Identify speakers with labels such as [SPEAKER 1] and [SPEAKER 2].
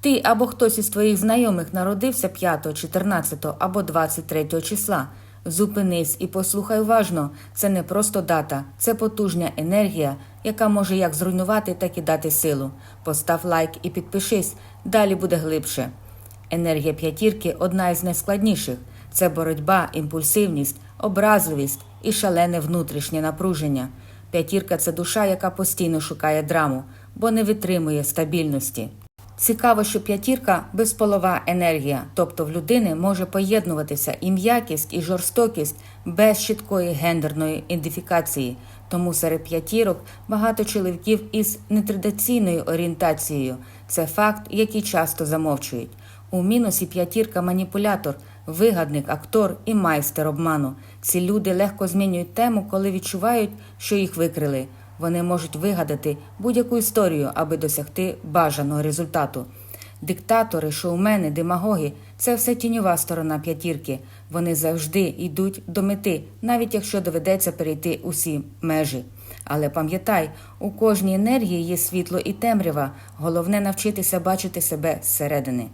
[SPEAKER 1] Ти або хтось із твоїх знайомих народився 5, 14 або 23 числа. Зупинись і послухай уважно. Це не просто дата, це потужна енергія, яка може як зруйнувати, так і дати силу. Постав лайк і підпишись. Далі буде глибше. Енергія п'ятірки одна із найскладніших. Це боротьба, імпульсивність, образливість і шалене внутрішнє напруження. П'ятірка це душа, яка постійно шукає драму, бо не витримує стабільності. Цікаво, що п'ятірка безполова енергія, тобто в людини може поєднуватися і м'якість, і жорстокість без чіткої гендерної ідентифікації. Тому серед п'ятірок багато чоловіків із нетрадиційною орієнтацією. Це факт, який часто замовчують. У мінусі п'ятірка маніпулятор, вигадник, актор і майстер обману. Ці люди легко змінюють тему, коли відчувають, що їх викрили. Вони можуть вигадати будь-яку історію, аби досягти бажаного результату. Диктатори, шоумени, демагоги це все тіньова сторона п'ятірки. Вони завжди йдуть до мети, навіть якщо доведеться перейти усі межі. Але пам'ятай, у кожній енергії є світло і темрява. Головне навчитися бачити себе зсередини.